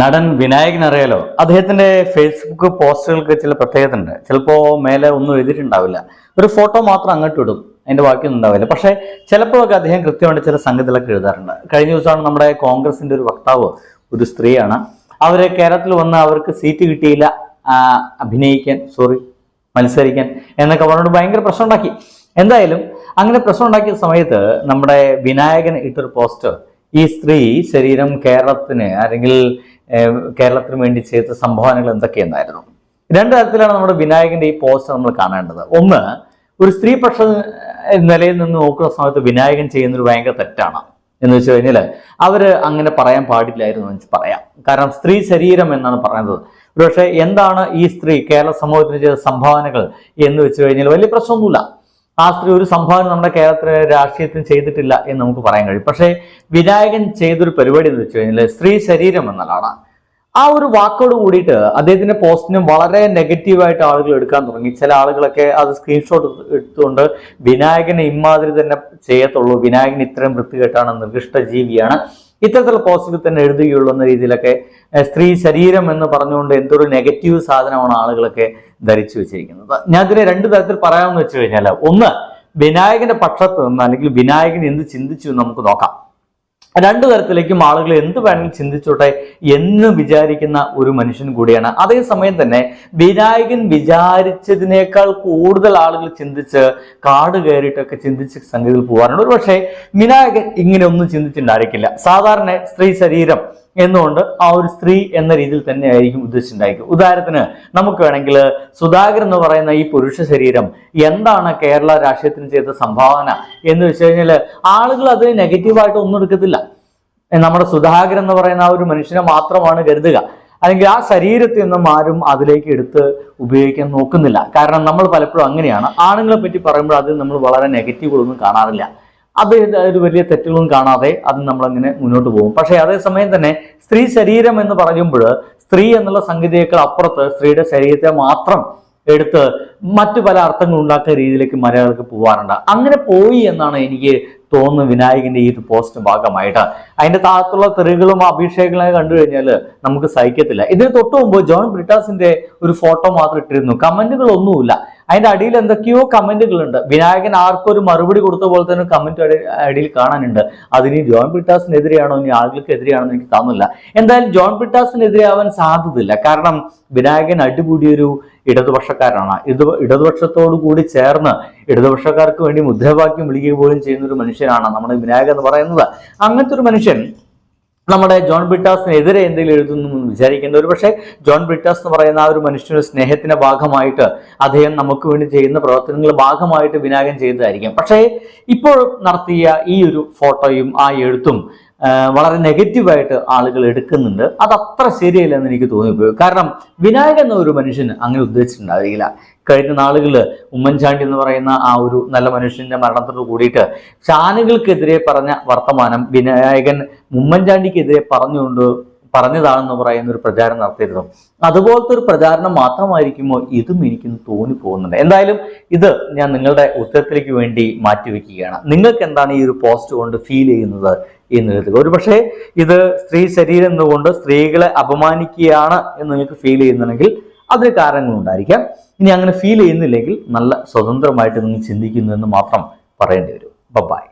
നടൻ വിനായകൻ അറിയാലോ? അദ്ദേഹത്തിന്റെ ഫേസ്ബുക്ക് പോസ്റ്റുകൾക്ക് ചില പ്രത്യേകത ഉണ്ട് ചിലപ്പോ മേലെ ഒന്നും എഴുതിയിട്ടുണ്ടാവില്ല. ഒരു ഫോട്ടോ മാത്രം അങ്ങോട്ട് ഇടും. അതിന്റെ ബാക്കിയൊന്നും ഉണ്ടാവില്ല. പക്ഷെ ചിലപ്പോഴൊക്കെ അദ്ദേഹം കൃത്യമായിട്ട് ചില സംഗതികളൊക്കെ എഴുതാറുണ്ട്. കഴിഞ്ഞ ദിവസമാണ് നമ്മുടെ കോൺഗ്രസിന്റെ ഒരു വക്താവ് ഒരു സ്ത്രീയാണ്. അവർ കേരളത്തിൽ വന്ന് അവർക്ക് സീറ്റ് കിട്ടിയില്ല അഭിനയിക്കാൻ സോറി മത്സരിക്കാൻ എന്നൊക്കെ പറഞ്ഞുകൊണ്ട് ഭയങ്കര പ്രശ്നം ഉണ്ടാക്കി. എന്തായാലും അങ്ങനെ പ്രശ്നം ഉണ്ടാക്കിയ സമയത്ത് നമ്മുടെ വിനായകൻ ഇട്ടൊരു പോസ്റ്റ് ഈ സ്ത്രീ ശരീരം കേരളത്തിന് അല്ലെങ്കിൽ കേരളത്തിന് വേണ്ടി ചെയ്ത സംഭാവനകൾ എന്തൊക്കെയെന്നായിരുന്നു? രണ്ട് തരത്തിലാണ് നമ്മുടെ വിനായകന്റെ ഈ പോസ്റ്റ് നമ്മൾ കാണേണ്ടത്. ഒന്ന് ഒരു സ്ത്രീ പക്ഷ നിലയിൽ നിന്ന് നോക്കുന്ന സമയത്ത് വിനായകൻ ചെയ്യുന്നൊരു ഭയങ്കര തെറ്റാണ്. എന്ന് വെച്ച് കഴിഞ്ഞാൽ അവർ അങ്ങനെ പറയാൻ പാടില്ലായിരുന്നു എന്ന് പറയാം. കാരണം സ്ത്രീ ശരീരം എന്നാണ് പറയുന്നത്. പക്ഷേ എന്താണ് ഈ സ്ത്രീ കേരള സമൂഹത്തിന് ചെയ്ത സംഭാവനകൾ എന്ന് വെച്ച് കഴിഞ്ഞാൽ വലിയ പ്രശ്നമൊന്നുമില്ല. ആ സ്ത്രീ ഒരു സംഭാവന നമ്മുടെ കേരളത്തിലെ രാഷ്ട്രീയത്തിന് ചെയ്തിട്ടില്ല എന്ന് നമുക്ക് പറയാൻ കഴിയും. പക്ഷേ വിനായകൻ ചെയ്തൊരു പരിപാടി എന്ന് വെച്ച് കഴിഞ്ഞാൽ സ്ത്രീ ശരീരം എന്നതാണ്. ആ ഒരു വാക്കോട് കൂടിയിട്ട് അദ്ദേഹത്തിന്റെ പോസ്റ്റിനും വളരെ നെഗറ്റീവായിട്ട് ആളുകൾ എടുക്കാൻ തുടങ്ങി. ചില ആളുകളൊക്കെ അത് സ്ക്രീൻഷോട്ട് എടുത്തുകൊണ്ട് വിനായകനെ ഇമാതിരി തന്നെ ചെയ്യത്തുള്ളൂ. വിനായകൻ ഇത്രയും വൃത്തികെട്ടാണ് നിർദ്ദിഷ്ട ജീവിയാണ്. ഇത്തരത്തിലുള്ള പോസ്റ്റുകൾ തന്നെ എഴുതുകയുള്ളൂ എന്ന രീതിയിലൊക്കെ സ്ത്രീ ശരീരം എന്ന് പറഞ്ഞുകൊണ്ട് എന്തൊരു നെഗറ്റീവ് സാധനമാണ് ആളുകളൊക്കെ ധരിച്ചു വെച്ചിരിക്കുന്നത്. ഞാൻ ഇതിനെ രണ്ട് തരത്തിൽ പറയാമെന്ന് വെച്ച് കഴിഞ്ഞാൽ ഒന്ന് വിനായകന്റെ പക്ഷത്ത് നിന്ന് അല്ലെങ്കിൽ വിനായകൻ എന്ത് ചിന്തിച്ചു എന്ന് നമുക്ക് നോക്കാം. രണ്ടു തരത്തിലേക്കും ആളുകൾ എന്ത് വേണമെങ്കിലും ചിന്തിച്ചോട്ടെ എന്ന് വിചാരിക്കുന്ന ഒരു മനുഷ്യൻ കൂടിയാണ്. അതേസമയം തന്നെ വിനായകൻ വിചാരിച്ചതിനേക്കാൾ കൂടുതൽ ആളുകൾ ചിന്തിച്ച് കാട് കയറിയിട്ടൊക്കെ ചിന്തിച്ച് സംഗതിയിൽ പോകാറുണ്ട് ഒരു പക്ഷേ വിനായകൻ ഇങ്ങനെ ഒന്നും ചിന്തിച്ചിട്ടുണ്ടായിരിക്കില്ല. സാധാരണ സ്ത്രീ ശരീരം എന്നുകൊണ്ട് ആ ഒരു സ്ത്രീ എന്ന രീതിയിൽ തന്നെ ആയിരിക്കും ഉദ്ദേശിച്ചിട്ടുണ്ടായിരിക്കും ഉദാഹരണത്തിന് നമുക്ക് വേണമെങ്കിൽ സുധാകരൻ എന്ന് പറയുന്ന ഈ പുരുഷ ശരീരം എന്താണ് കേരള രാഷ്ട്രീയത്തിന് ചെയ്ത സംഭാവന എന്ന് വെച്ച് കഴിഞ്ഞാൽ ആളുകൾ അത് നെഗറ്റീവായിട്ട് ഒന്നും എടുക്കത്തില്ല. നമ്മുടെ സുധാകരൻ എന്ന് പറയുന്ന ആ ഒരു മനുഷ്യനെ മാത്രമാണ് കരുതുക. അല്ലെങ്കിൽ ആ ശരീരത്തിൽ നിന്നും ആരും അതിലേക്ക് എടുത്ത് ഉപയോഗിക്കാൻ നോക്കുന്നില്ല. കാരണം നമ്മൾ പലപ്പോഴും അങ്ങനെയാണ്. ആണുങ്ങളെ പറ്റി പറയുമ്പോൾ അതിൽ നമ്മൾ വളരെ നെഗറ്റീവുകളൊന്നും കാണാറില്ല. അത് ഒരു വലിയ തെറ്റുകളും കാണാതെ അത് നമ്മളങ്ങനെ മുന്നോട്ട് പോകും. പക്ഷേ അതേസമയം തന്നെ സ്ത്രീ ശരീരം എന്ന് പറയുമ്പോൾ സ്ത്രീ എന്നുള്ള സംഗതിയേക്കാൾ അപ്പുറത്ത് സ്ത്രീയുടെ ശരീരത്തെ മാത്രം എടുത്ത് മറ്റു പല അർത്ഥങ്ങൾ ഉണ്ടാക്കുന്ന രീതിയിലേക്ക് മലയാളികൾക്ക് പോകാറുണ്ട് അങ്ങനെ പോയി എന്നാണ് എനിക്ക് തോന്നുന്നു വിനായകന്റെ ഈ ഒരു പോസ്റ്റ് ഭാഗമായിട്ട്. അതിന്റെ താഴത്തുള്ള തെറികളും അഭിഷേകങ്ങളെ കണ്ടു കഴിഞ്ഞാൽ നമുക്ക് സഹിക്കത്തില്ല. ഇതിന് തൊട്ട് മുമ്പ് ജോൺ ബ്രിട്ടാസിന്റെ ഒരു ഫോട്ടോ മാത്രം ഇട്ടിരുന്നു. കമന്റുകൾ ഒന്നുമില്ല. അതിന്റെ അടിയിൽ എന്തൊക്കെയോ കമന്റുകളുണ്ട് വിനായകൻ ആർക്കും ഒരു മറുപടി കൊടുത്ത പോലെ തന്നെ കമന്റ് അടിയിൽ കാണാനുണ്ട്. അതിന് ജോൺ ബ്രിട്ടാസിനെതിരെയാണോ ഇനി ആളുകൾക്ക് എതിരെയാണോ എനിക്ക് തോന്നുന്നില്ല. എന്തായാലും ജോൺ ബ്രിട്ടാസിനെതിരെ ആവാൻ സാധ്യതയില്ല. കാരണം വിനായകൻ അടിപൊളിയൊരു ഇടതുപക്ഷക്കാരനാണ് ഇത് ഇടതുപക്ഷത്തോടു കൂടി ചേർന്ന് ഇടതുപക്ഷക്കാർക്ക് വേണ്ടി മുദ്രാവാക്യം വിളിക്കുക പോലും ചെയ്യുന്ന ഒരു മനുഷ്യനാണ് നമ്മുടെ വിനായകൻ എന്ന് പറയുന്നത്. അങ്ങനത്തെ ഒരു മനുഷ്യൻ നമ്മുടെ ജോൺ ബ്രിട്ടാസിനെതിരെ എന്തെങ്കിലും എഴുതുന്നു എന്ന് വിചാരിക്കേണ്ട ഒരു പക്ഷേ ജോൺ ബ്രിട്ടാസ് എന്ന് പറയുന്ന ആ ഒരു മനുഷ്യന്റെ സ്നേഹത്തിന്റെ ഭാഗമായിട്ട് അദ്ദേഹം നമുക്ക് വേണ്ടി ചെയ്യുന്ന പ്രവർത്തനങ്ങളുടെ ഭാഗമായിട്ട് വിനായകൻ ചെയ്തതായിരിക്കും. പക്ഷേ ഇപ്പോൾ നടത്തിയ ഈ ഒരു ഫോട്ടോയും ആ എഴുത്തും വളരെ നെഗറ്റീവായിട്ട് ആളുകൾ എടുക്കുന്നുണ്ട്. അത് അത്ര ശരിയല്ലെന്ന് എനിക്ക് തോന്നിപ്പോയി. കാരണം വിനായകൻ എന്ന ഒരു മനുഷ്യന് അങ്ങനെ ഉദ്ദേശിച്ചിട്ടുണ്ടാവില്ല. കഴിഞ്ഞ നാളുകളിൽ ഉമ്മൻചാണ്ടി എന്ന് പറയുന്ന ആ ഒരു നല്ല മനുഷ്യന്റെ മരണത്തോട് കൂടിയിട്ട് ചാനലുകൾക്കെതിരെ പറഞ്ഞ വർത്തമാനം വിനായകൻ ഉമ്മൻചാണ്ടിക്കെതിരെ പറഞ്ഞുകൊണ്ട് പറഞ്ഞതാണെന്ന് പറയുന്ന ഒരു പ്രചാരണം നടത്തിയിരുന്നു. അതുപോലത്തെ ഒരു പ്രചാരണം മാത്രമായിരിക്കുമോ ഇതും എനിക്കൊന്ന് തോന്നിപ്പോകുന്നുണ്ട് എന്തായാലും ഇത് ഞാൻ നിങ്ങളുടെ ഉത്തരത്തിലേക്ക് വേണ്ടി മാറ്റിവെക്കുകയാണ് നിങ്ങൾക്ക് എന്താണ് ഈ ഒരു പോസ്റ്റ് കൊണ്ട് ഫീൽ ചെയ്യുന്നത് എന്ന് എഴുതുക. ഒരു പക്ഷേ ഇത് സ്ത്രീ ശരീരം എന്നുകൊണ്ട് സ്ത്രീകളെ അപമാനിക്കുകയാണ് എന്ന് നിങ്ങൾക്ക് ഫീൽ ചെയ്യുന്നുണ്ടെങ്കിൽ അതിന് കാരണങ്ങളുണ്ടായിരിക്കാം. ഇനി അങ്ങനെ ഫീൽ ചെയ്യുന്നില്ലെങ്കിൽ നല്ല സ്വതന്ത്രമായിട്ട് നിങ്ങൾ ചിന്തിക്കുന്നു എന്ന് മാത്രം പറയേണ്ടി വരും. ബൈ